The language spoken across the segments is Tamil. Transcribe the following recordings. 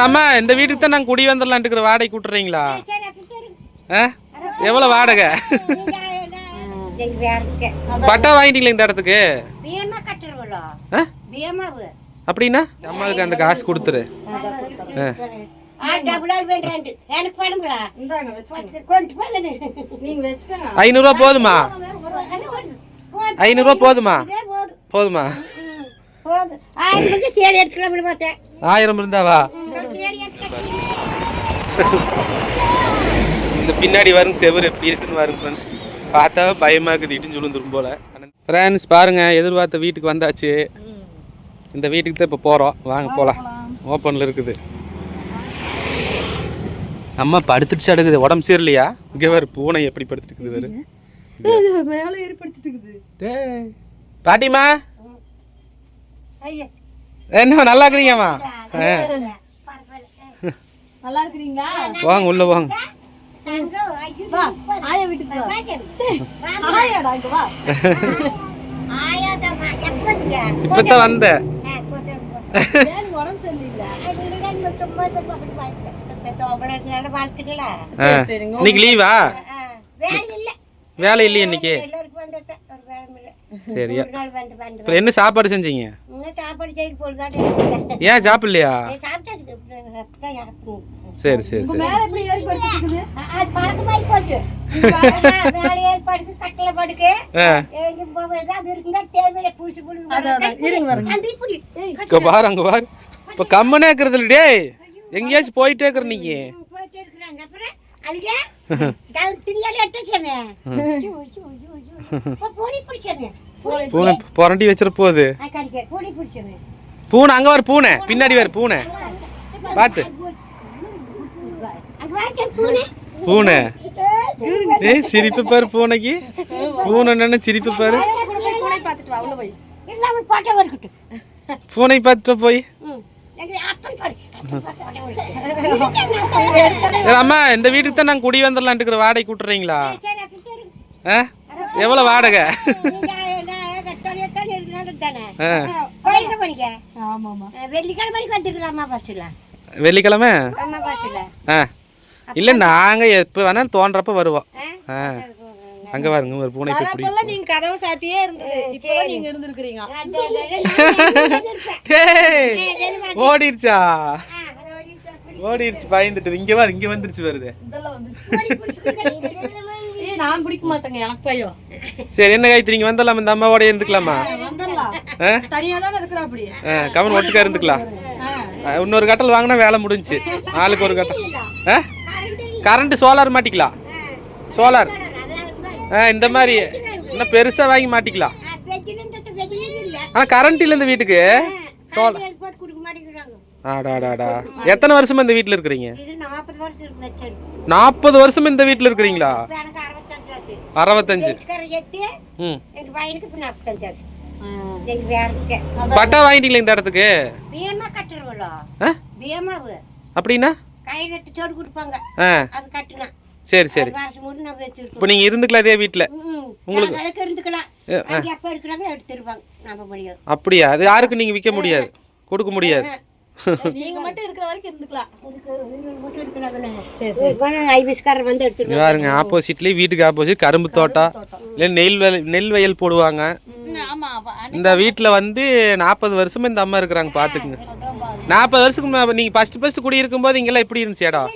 அம்மா இந்த வீட்டுக்கு தான் நாங்கள் குடி வந்துடலான்ட்டு இருக்கிற வாடகை கூட்டுறீங்களா? சரி அப்ப சரி ஆ? எவ்வளோ வாடகை? நீங்க என்ன- எங்க வேற இருக்கு பட்டா வாங்கிட்டீங்களா இந்த இடத்துக்கு அப்படின்னா? அம்மாவுக்கு அந்த காசு கொடுத்துரு. ஐநூறுரூவா போதுமா? ஐநூறுரூவா போதுமா? இதே போதும். ஆயிரம் இருந்தாவா? இந்த பின்னாடி வரும் செவுரு எப்படி இருக்குன்னு வரும் ஃப்ரெண்ட்ஸ் பார்த்தா பயமாக இருக்குது இடிஞ்சு விழுந்துரும் போல. ஃப்ரெண்ட்ஸ் பாருங்க எதிர்பார்த்த வீட்டுக்கு வந்தாச்சு. இந்த வீட்டுக்கு தான் இப்போ போகிறோம் வாங்க போகலாம் ஓப்பனில் இருக்குது. அம்மா படுத்துட்டு அடுக்குது உடம்பு சரியில்லையா? இங்கே வேறு பூனை எப்படி படுத்துட்டு வேறு மேலே ஏற்படுத்திட்டு இருக்குது பாட்டிமா என்ன நல்லா இருக்கிறீங்கம்மா? நல்லா இருக்கிறீங்களா? வாங்க உள்ளே வாங்க. வா ஆயா வீட்டுக்கு வா. ஆயாடா இங்க எப்படிங்க ஏன் உடம்பு. இன்னைக்கு லீவா வேலை இல்லையா இன்னைக்கு எல்லாருக்கும் வந்துட்டேன் ஒரு வேலை இல்ல சரியா. இப்போ என்ன சாப்பாடு செஞ்சீங்க? ஏன் சாப்பிடலையா? சரி சரி சரி. பாரு அங்க பாரு. இப்போ கம்மனே இருக்கிறது இல்லை டேய். எங்கேயாச்சும் போயிட்டே இருக்கிற நீங்க போயிட்டே இருக்கிறாங்க. அப்புறம் துணியால பூனி புரண்டி வச்சிட போகுது. கடிக்க பூனி அங்க வர பூனை. பின்னாடி வேறு பூனை. பார்த்து பூனை. பூனை. ஏய் சிரிப்பு பாரு பூனைக்கு. பூனை சிரிப்பு பாரு. பூனை பார்த்துட்டு போய். அம்மா இந்த வீட்டுக்கு தான் நாங்கள் குடி வந்துடலான்ட்டு வாடகை கூட்டுறீங்களா? ஆ? எவ்வளோ வாடகை வெள்ளிக்கிழமை ஆ இல்லை நாங்கள் எப்போ வேணாலும் தோன்றப்ப வருவோம் ஆ அங்கே பாருங்க ஒரு பூனை இப்போ நீங்க கதவை சாத்தியே இருந்தது நீங்க. டேய் ஓடிட்டு அப்படி ஓடிருச்சு பயந்துட்டு இங்கே பாரு இங்கே வந்துருச்சு வருது இதெல்லாம் நான் பிடிக்க மாட்டேங்க எனக்கு பையன் சரி என்ன காய்த்து நீங்கள் வந்துடலாமா இந்த அம்மாவோட இருந்துக்கலாமா? தனியா தானே இருக்கிறா அப்படி கவன் ஒட்டுக்கா இருந்துக்கலாம். இன்னொரு கட்டல் வாங்கினா வேலை முடிஞ்சுச்சு. ஆளுக்கு ஒரு கட்டல். ஆ? கரண்ட் சோலார் மாட்டிக்கலாம். சோலார். ஆ இந்த மாதிரி. இன்னும் பெருசாக வாங்கி மாட்டிக்கலாம். ஆனால் கரண்ட் இல்லை. இந்த வீட்டுக்கு. கொடுக்க ஆடாடாடா எத்தனை வருஷமா இந்த வீட்டில் இருக்கிறீங்க? இது நாற்பது வருஷம் இந்த வீட்டில் இருக்கிறீங்களா? அறுபத்தஞ்சு. எட்டு எங்க பையனுக்கு இப்ப பட்டா வாங்கிட்டீங்களா இந்த இடத்துக்கு? கட்டுறவளோ? அப்படின்னா? கை கட்டி சோடு கொடுப்பாங்க. அது கட்டுனா. சரி சரி. இப்போ நீங்கள் இருந்துக்கலாம் இதே வீட்டில் உங்களுக்கு இருந்துக்கலாம். எப்போ இருக்கிறாங்க எடுத்துருவாங்க அப்படியா? அது யாருக்கும் நீங்கள் விற்க முடியாது. கொடுக்க முடியாது. நீங்க மட்டும் இருக்கிற வரைக்கும் இருந்துக்கலாம். பாருங்க ஆப்போசிட்லேயே வீட்டுக்கு ஆப்போசிட் கரும்பு தோட்டம். இல்லை நெல் வயல் நெல் வயல் போடுவாங்க. இந்த வீட்டில் வந்து நாற்பது வருஷமா இந்த அம்மா இருக்கிறாங்க பார்த்துக்குங்க நாற்பது வருஷத்துக்கு நீங்கள் ஃபஸ்ட்டு ஃபஸ்ட்டு குடி இருக்கும்போது இங்கெல்லாம் எப்படி இருந்துச்சு இடம்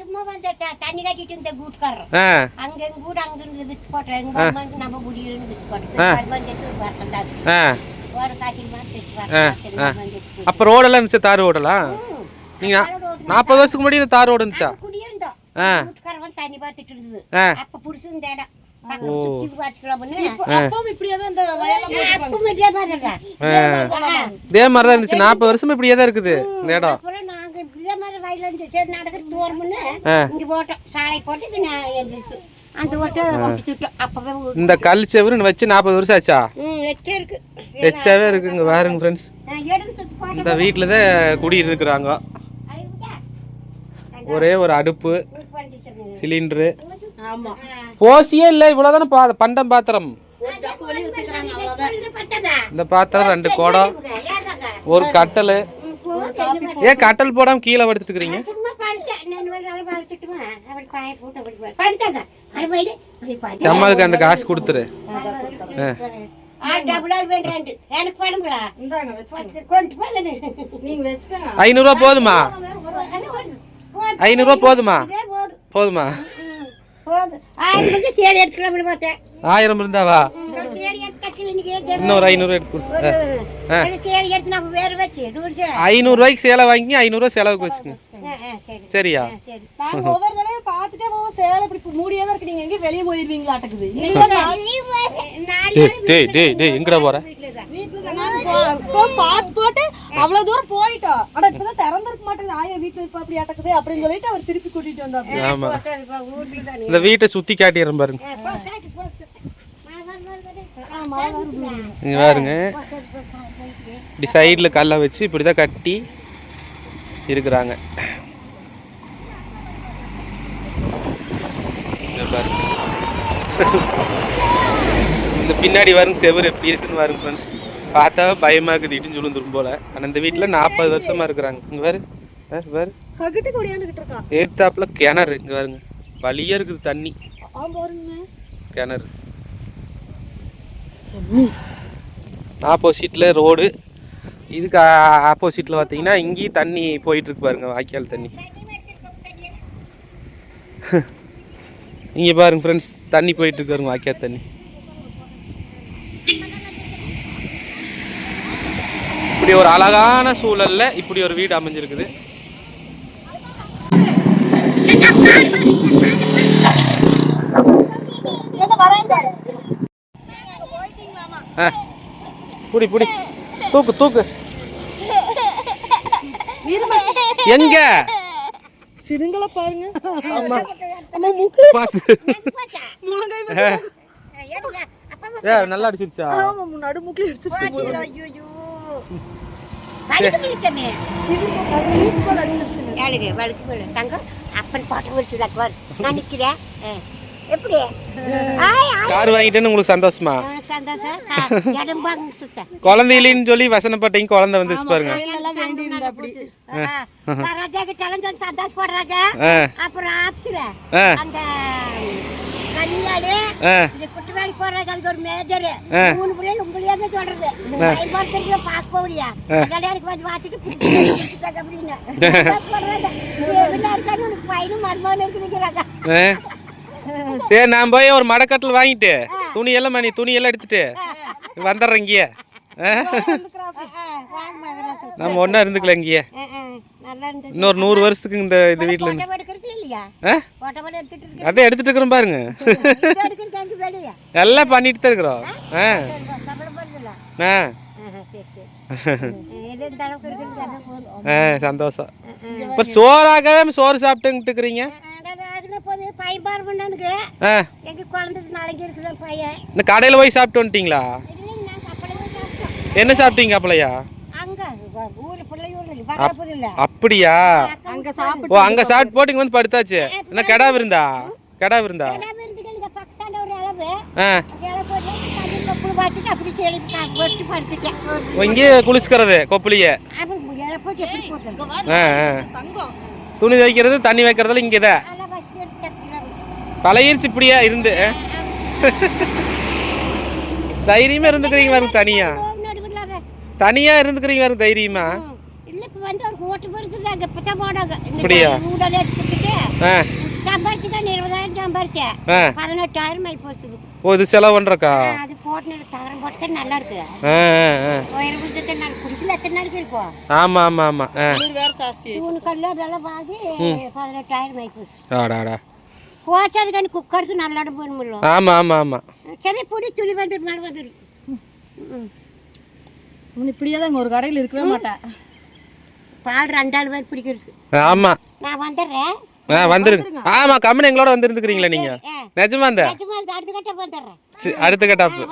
சும்மா வந்து தண்ணி கட்டிட்டு இருந்த கூட்டுக்காரர். ஆ. அங்க எங்க கூட அங்க இருந்து வித்து போட்டோம் எங்க அம்மாவுக்கு நம்ம குடியிருந்து வித்து போட்டோம் அப்போ ரோடெல்லாம் இருந்துச்சு தார் ரோடெல்லாம்? நீங்கள் நாற்பது வருஷத்துக்கு முன்னாடி இந்த தார் ரோடு இருந்துச்சா? ஆ. தண்ணி பார்த்துட்டு இருந்தது. அப்ப புடிச்சிருந்த இடம். இதே மாதிரி இருக்கா. இதே மாதிரி தான் இருந்துச்சு. நாற்பது வருஷமா இப்படியே தான் இருக்குது இந்த இடம். இதே மாதிரி வயல்ல. இங்க போட்டோம். சாலை போட்டு நான் அந்த ஓட்டை இந்த கல் செவருன்னு வச்சு நாற்பது வருஷம் ஆச்சா? இருக்கு எச்சாவே இருக்குங்க பாருங்க ஃப்ரெண்ட்ஸ் இந்த வீட்டில் தான் குடி இருக்கிறாங்க அது விட்டா. ஒரே ஒரு அடுப்பு சிலிண்டரு. ஆமா. போசியே இல்லை இவ்வளோதானே பா பண்டம் பாத்திரம்? இந்த பாத்திரம் ரெண்டு குடம். ஒரு கட்டல். ஏன் கட்டல் போடாம கீழே படுத்துட்டுக்கிறீங்க சும்மா படுத்தேன். நான் ஒரு நாள் படுத்துட்டுமா அப்படி பாய போட்டு அப்படி படு- படுத்தாங்க அது போயிட்டு அப்படி படுத்து அம்மாவுக்கு அந்த காசு கொடுத்துரு. ஐநூறுரூவா போதுமா? ஐநூறுரூவா போதுமா? இதே போதும். ஆயிரம் இருந்தாவா சேரி எடுத்து கட்டில இன்னைக்கு இன்னொரு ஐநூறு எடுத்து ஐநூறுரூவாய்க்கு சேலை வாங்கி ஐநூறுரூவா செலவுக்கு வச்சுக்கோங்க. சரியா? ஒவ்வொரு தடவையும் பார்த்துட்டே போவோம் சேலை இப்படி மூடியே தான் இருக்கு. நீங்க எங்கேயும் வெளியே போயிருவீங்களா அட்டக்குது நாலு டேய் டேய் டேய் டேய் எங்கடா போற? வீட்டுல தான் வீட்டுல தானே போ- போ பார்த்து போட்டு அவ்வளவு தூரம் போயிட்டோம். அட இப்பதான் திறந்திருக்க மாட்டேங்குது. ஆயா வீட்டுல அப்படி அட்டக்குது அப்படின்னு சொல்லிட்டு அவர் திருப்பி கூட்டிட்டு வந்தாரு இந்த வீட்டை சுத்தி காட்டிடுறேன் பாருங்க ஆ, போ, காட்டு, போ. மழை வரும், மழை வரும். ஆ, மழை வருது. இங்க பாருங்க. இப்படி சைடில் கல்லை வச்சு இப்படி தான் கட்டி இருக்கிறாங்க. பாருங்க. இந்த பின்னாடி வருங்க செவுரு எப்படி இருக்குன்னு பாருங்க ஃப்ரெண்ட்ஸ் பார்த்தா பயமா இருக்குது இடிஞ்சு விழுந்துரும் போல. ஆனால் இந்த வீட்டில் நாற்பது வருஷமா இருக்கிறாங்க. இங்க பாரு. பாரு. ஏத்தாப்புல கிணறு இங்க பாருங்க. வழியா இருக்குது தண்ணி. கிணறு. ஆப்போசிட்டில் ரோடு இதுக்கு ஆப்போசிட்டில் பார்த்தீங்கன்னா இங்கேயும் தண்ணி போயிட்டுருக்கு பாருங்க வாய்க்கால் தண்ணி. இங்கே பாருங்க ஃப்ரெண்ட்ஸ் தண்ணி போயிட்டுருக்கு பாருங்க வாய்க்கால் தண்ணி. இப்படி ஒரு அழகான சூழல்ல இப்படி ஒரு வீடு அமைஞ்சிருக்குது. ஆ. புடி புடி. தூக்கு தூக்கு. எங்க? சிறுங்களை பாருங்க. ஏ நல்லா அடிச்சிருச்சா? ஆமா நடு முக்கிய அடிச்சு ஐயோ. தங்கம், அப்பன் பாட்டு வச்சுடாக்குவார். நான் நிக்கிறேன். எப்படி. கார் வாங்கிட்டேன்னு உங்களுக்கு சந்தோஷமா? குழந்தையிலின்னு சொல்லி வசனப்பட்டீங்க குழந்தை வந்துருச்சு பாருங்க. சொல்றது. சரி நான் போய் ஒரு மடக்கட்டில் வாங்கிட்டு துணி எல்லாம் மணி துணி எல்லாம் எடுத்துட்டு வந்துடுறேன் இங்கேயே. நம்ம ஒன்றா இருந்துக்கல இங்கேயே. இன்னொரு நூறு வருஷத்துக்கு இந்த இது வீட்டில் இருந்து. ஆ? அதான் எடுத்துட்டு இருக்கிறோம் பாருங்க. எல்லாம் பண்ணிட்டு தான் இருக்கிறோம். ஆ? ஆ. சந்தோஷம். இப்போ சோறாகவே சோறு சாப்பிட்டுங்கிட்டு இருக்கிறீங்க? போது பையன் பார் பண்ணனுக்கு. ஆ. எங்க குழந்தைக்கு நாளைக்கு இருக்குது பையன். இந்த கடையில் போய் சாப்பிட்டு வந்துட்டீங்களா? என்ன சாப்பிட்டீங்க இல்ல. அப்படியா? அங்க சாப்பிட்டு ஓ அங்கே சாப்பிட்டு போட்டு இங்கே வந்து படுத்தாச்சு. என்ன கடா விருந்தா? கடா விருந்தா? இங்க குளிச்சுக்கிறது கொப்புளியே. துணி துவைக்கிறது தண்ணி வைக்கிறதுல இங்கே தான் பழையிருச்சு இப்படியா இருந்து? தைரியமா இருந்துக்கிறீங்க பாருங்க தனியா. தனியா இருந்துக்கிறீங்க பாருங்க தைரியமா. அப்படியா? ஓ இது செலவு பண்றக்கா? ஆமா ஆமா ஆமா ஆடாடா போச்சு அதுக்கான குக்கருக்கு நல்ல இடம் போட முடியும் ஆமா ஆமா ஆமா. சரி புடி வந்துரு மேலே வந்துரு அவன் இப்படியே தான் இங்க ஒரு கடையில் இருக்கவே மாட்டேன் பால் ரெண்டாள் பேர் பிடிக்கிறது ஆமா. நான் வந்துடுறேன். ஆ வந்துருங்க. ஆமா கம்மன் எங்களோட வந்துருந்துக்கிறீங்களா நீங்க. நிஜமா இந்த அடுத்த கட்டாப்பு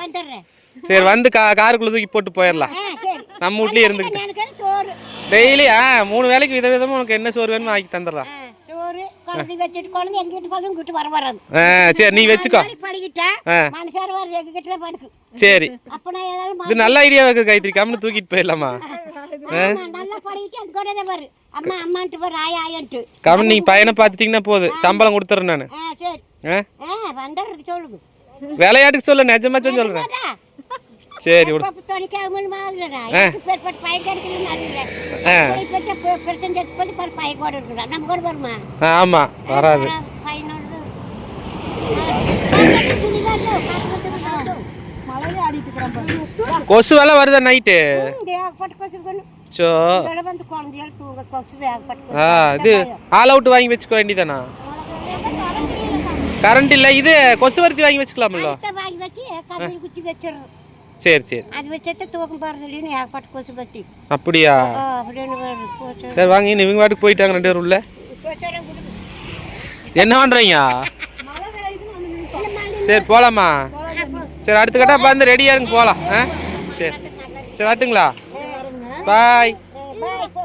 சரி வந்து கா காருக்குள்ள தூக்கி போட்டு போயிடலாம் நம்ம வீட்லயே இருந்துக்கிட்டு. டெய்லி ஆ மூணு வேலைக்கு வித விதமா உனக்கு என்ன சோறு வேணுமோ ஆக்கி தந்துடுறான் சோறு குழந்தை வச்சுட்டு குழந்தை எங்க வீட்டு குழந்தை கிட்ட வர வராது. ஆ சரி நீ வச்சுக்கோ. நாளைக்கு பழகிட்டேன் ஆ. மனுஷார வர்றது எங்க கிட்ட தான் படுக்கும். சரி. அப்ப நான் ஏதாவது இது நல்ல ஐடியா இருக்கு கம்னு தூக்கிட்டு போயிடலாமா? நல்லா பழகிட்டு அது கூட தான் பாரு. அம்மா அம்மான்ட்டு பாரு ஆயா ஆயான்ட்டு. கவனம் நீங்கள் பையனை பார்த்துட்டிங்கன்னா போதும். சம்பளம் கொடுத்துட்றேன் நான். சரி. ஆ? ஆ வந்துடுறது சொல்லுங்க விளையாட்டுக்கு சொல்ல நிஜமா அதான். சரி விடு. பாப்பு துணிக்காக முடியுமாங்கடா எனக்கு பேர்பட்ட பையன் கிடைக்கலன்னு அதுல ஆ. இப்பட்ட பிரச்சனை பண்ணி பாரு பையன் கூட இருக்குடா நம்ம கூட வருமா? ஆமாம் வராது. கொசு வேலை வருதா நைட்டு சோ. ஆ இது ஆல் அவுட் வாங்கி வச்சுக்க வேண்டியதானா? கரண்ட் இல்லை இது கொசு வர்த்தி வாங்கி வச்சுக்கலாம்ல. சரி சரி. அது வச்சுட்டு தூக்கம் போகிறது இல்லைன்னு ஏகப்பட்ட கொசு பத்தி. அப்படியா? சரி வாங்க இன்னும் இவங்க வாட்டுக்கு போயிட்டாங்க ரெண்டு பேரும் உள்ள. என்ன பண்ணுறீங்க. சரி போகலாமா சரி அடுத்த கட்டா வந்து ரெடியாக இருங்க போகலாம் ஆ? சரி. சரி வரட்டுங்களா? பாய். பாய் போ.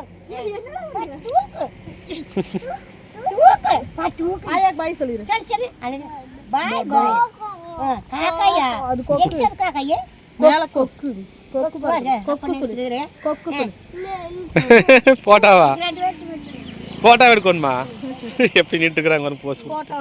போ, தூக்கு. தூக்கு. பா, தூக்கு. ஆயாக்கு பாய் பாய் காக்காயா? அது காக்காயே? மேல கொக்கு. கொக்கு பாரு. பாரு, கொக்கு அப்ப சொல்லு நிக்குதுரு. கொக்கு சொல்லு. போட்டாவா? போட்டோ எடுக்கணுமா? எப்படி நின்றுக்கிறாங்க ஒரு போஸ்ட் போட்டோ.